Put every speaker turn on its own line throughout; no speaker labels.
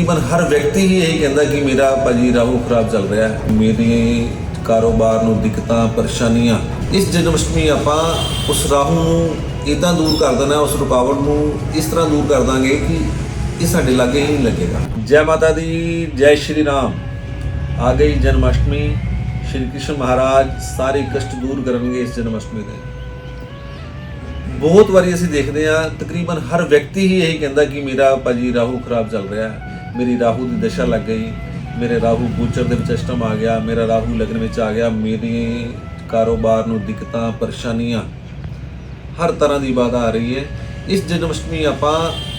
ਤਕਰੀਬਨ ਹਰ ਵਿਅਕਤੀ ਹੀ ਇਹ ਕਹਿੰਦਾ ਕਿ ਮੇਰਾ ਭਾਜੀ ਰਾਹੂ ਖਰਾਬ ਚੱਲ ਰਿਹਾ ਹੈ। ਮੇਰੇ ਕਾਰੋਬਾਰ ਨੂੰ ਦਿੱਕਤਾਂ, ਪਰੇਸ਼ਾਨੀਆਂ, ਇਸ ਜਨਮਸ਼ਟਮੀ ਆਪਾਂ ਉਸ ਰਾਹੂ ਨੂੰ ਇਦਾਂ ਦੂਰ ਕਰ ਦੇਣਾ, ਉਸ ਰੁਕਾਵਟ ਨੂੰ ਇਸ ਤਰ੍ਹਾਂ ਦੂਰ ਕਰ ਦਾਂਗੇ ਕਿ ਇਹ ਸਾਡੇ ਲਾਗੇ ਹੀ ਨਹੀਂ ਲੱਗੇਗਾ। ਜੈ ਮਾਤਾ ਦੀ, ਜੈ ਸ਼੍ਰੀ ਰਾਮ। ਆ ਗਈ ਜਨਮਸ਼ਟਮੀ। ਸ਼੍ਰੀ ਕ੍ਰਿਸ਼ਨ ਮਹਾਰਾਜ ਸਾਰੇ ਕਸ਼ਟ ਦੂਰ ਕਰਨਗੇ ਇਸ ਜਨਮਸ਼ਟਮੀ ਦੇ। ਬਹੁਤ ਵਾਰੀ ਅਸੀਂ ਦੇਖਦੇ ਹਾਂ, ਤਕਰੀਬਨ ਹਰ ਵਿਅਕਤੀ ਹੀ ਇਹ ਕਹਿੰਦਾ ਕਿ ਮੇਰਾ ਭਾਜੀ ਰਾਹੂ ਖਰਾਬ ਚੱਲ ਰਿਹਾ ਹੈ। ਮੇਰੀ ਰਾਹੂ ਦੀ ਦਸ਼ਾ ਲੱਗ ਗਈ। ਮੇਰੇ ਰਾਹੂ ਗੋਚਰ ਦੇ ਵਿੱਚ ਅਸ਼ਟਮ ਆ ਗਿਆ। ਮੇਰਾ ਰਾਹੂ ਲਗਨ ਵਿੱਚ ਆ ਗਿਆ। ਮੇਰੇ ਕਾਰੋਬਾਰ ਨੂੰ ਦਿੱਕਤਾਂ, ਪਰੇਸ਼ਾਨੀਆਂ ਹਰ ਤਰ੍ਹਾਂ ਦੀ ਬਾਧਾ ਆ ਰਹੀ ਹੈ। ਇਸ ਜਨਮਸ਼ਟਮੀ ਆਪਾਂ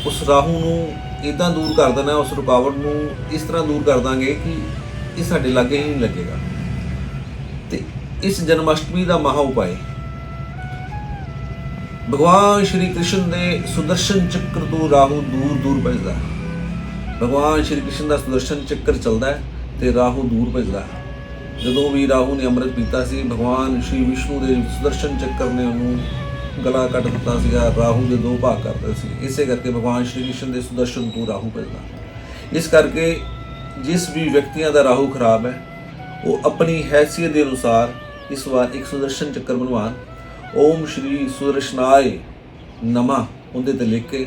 ਉਸ ਰਾਹੂ ਨੂੰ ਇਦਾਂ ਦੂਰ ਕਰ ਦੇਣਾ, ਉਸ ਰੁਕਾਵਟ ਨੂੰ ਇਸ ਤਰ੍ਹਾਂ ਦੂਰ ਕਰ ਦਾਂਗੇ ਕਿ ਇਹ ਸਾਡੇ ਲਾਗੇ ਹੀ ਨਹੀਂ ਲੱਗੇਗਾ। ਤੇ ਇਸ ਜਨਮਸ਼ਟਮੀ ਦਾ ਮਹਾ ਉਪਾਏ ਭਗਵਾਨ ਸ਼੍ਰੀ ਕ੍ਰਿਸ਼ਨ ਦੇ ਸੁਦਰਸ਼ਨ ਚੱਕਰ ਤੋਂ ਰਾਹੂ ਦੂਰ ਦੂਰ ਭਜਦਾ। ਹੈ ਭਗਵਾਨ ਸ਼੍ਰੀ ਕ੍ਰਿਸ਼ਨ ਦਾ ਸੁਦਰਸ਼ਨ ਚੱਕਰ ਚੱਲਦਾ ਹੈ ਤੇ ਰਾਹੂ ਦੂਰ ਭਜਦਾ ਹੈ। ਜਦੋਂ ਵੀ ਰਾਹੂ ਨੇ ਅੰਮ੍ਰਿਤ ਪੀਤਾ ਸੀ, ਭਗਵਾਨ ਸ਼੍ਰੀ ਵਿਸ਼ਨੂੰ ਦੇ ਸੁਦਰਸ਼ਨ ਚੱਕਰ ਨੇ ਉਹਨੂੰ ਗਲਾ ਕੱਟ ਦਿੱਤਾ ਸੀਗਾ, ਰਾਹੂ ਦੇ ਦੋ ਭਾਗ ਕਰਦੇ ਸੀ। ਇਸੇ ਕਰਕੇ ਭਗਵਾਨ ਸ਼੍ਰੀ ਕ੍ਰਿਸ਼ਨ ਦੇ ਸੁਦਰਸ਼ਨ ਤੋਂ ਰਾਹੂ ਭਜਦਾ ਇਸ ਕਰਕੇ ਜਿਸ ਵੀ ਵਿਅਕਤੀਆਂ ਦਾ ਰਾਹੂ ਖਰਾਬ ਹੈ, ਉਹ ਆਪਣੀ ਹੈਸੀਅਤ ਦੇ ਅਨੁਸਾਰ ਇਸ ਵਾਰ ਇੱਕ ਸੁਦਰਸ਼ਨ ਚੱਕਰ ਬਣਵਾਉਣ। ਓਮ ਸ਼੍ਰੀ ਸੁਦਰਸ਼ਨਾਏ ਨਮਾ, ਉਹਦੇ ਤੇ ਲਿਖ ਕੇ,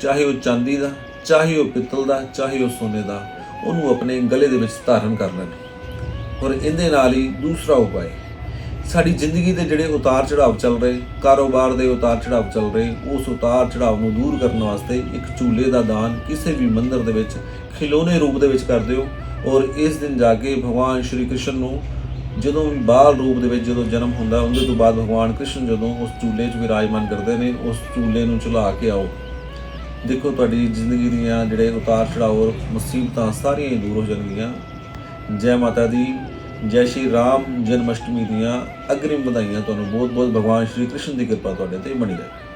ਚਾਹੇ ਉਹ ਚਾਂਦੀ ਦਾ ਚਾਹੇ ਉਹ ਪਿੱਤਲ ਦਾ, ਚਾਹੇ ਉਹ ਸੋਨੇ ਦਾ, ਉਹਨੂੰ ਆਪਣੇ ਗਲੇ ਦੇ ਵਿੱਚ ਧਾਰਨ ਕਰ ਲੈਣ ਔਰ ਇਹਦੇ ਨਾਲ ਹੀ ਦੂਸਰਾ ਉਪਾਅ ਸਾਡੀ ਜ਼ਿੰਦਗੀ ਦੇ ਜਿਹੜੇ ਉਤਾਰ ਚੜਾਵ ਚੱਲ ਰਹੇ, ਕਾਰੋਬਾਰ ਦੇ ਉਤਾਰ ਚੜਾਵ ਚੱਲ ਰਹੇ, ਉਸ ਉਤਾਰ ਚੜਾਵ ਨੂੰ ਦੂਰ ਕਰਨ ਵਾਸਤੇ ਇੱਕ ਝੂਲੇ ਦਾ ਦਾਨ ਕਿਸੇ ਵੀ ਮੰਦਰ ਦੇ ਵਿੱਚ ਖਿਲੋਨੇ ਰੂਪ ਦੇ ਵਿੱਚ ਕਰ ਦਿਓ ਔਰ ਇਸ ਦਿਨ ਜਾ ਕੇ ਭਗਵਾਨ ਸ਼੍ਰੀ ਕ੍ਰਿਸ਼ਨ ਨੂੰ ਜਦੋਂ ਵੀ ਬਾਲ ਰੂਪ ਦੇ ਵਿੱਚ ਜਦੋਂ ਜਨਮ ਹੁੰਦਾ, ਉਹਦੇ ਤੋਂ ਬਾਅਦ ਭਗਵਾਨ ਕ੍ਰਿਸ਼ਨ ਜਦੋਂ ਉਸ ਝੂਲੇ 'ਚ ਵਿਰਾਜਮਾਨ ਕਰਦੇ ਨੇ, ਉਸ ਝੂਲੇ ਨੂੰ ਚਲਾ ਕੇ ਆਓ। ਦੇਖੋ, ਤੁਹਾਡੀ ਜ਼ਿੰਦਗੀ ਦੀਆਂ ਜਿਹੜੇ ਉਤਾਰ ਚੜਾਅ ਔਰ ਮੁਸੀਬਤਾਂ ਸਾਰੀਆਂ ਹੀ ਦੂਰ ਹੋ ਜਾਣਗੀਆਂ। ਜੈ ਮਾਤਾ ਦੀ, ਜੈ ਸ਼੍ਰੀ ਰਾਮ ਜਨਮ ਅਸ਼ਟਮੀ ਦੀਆਂ ਅਗਰਿਮ ਵਧਾਈਆਂ ਤੁਹਾਨੂੰ ਬਹੁਤ ਬਹੁਤ ਭਗਵਾਨ ਸ਼੍ਰੀ ਕ੍ਰਿਸ਼ਨ ਦੀ ਕਿਰਪਾ ਤੁਹਾਡੇ ਤੇ ਬਣੀ ਰਹੇ।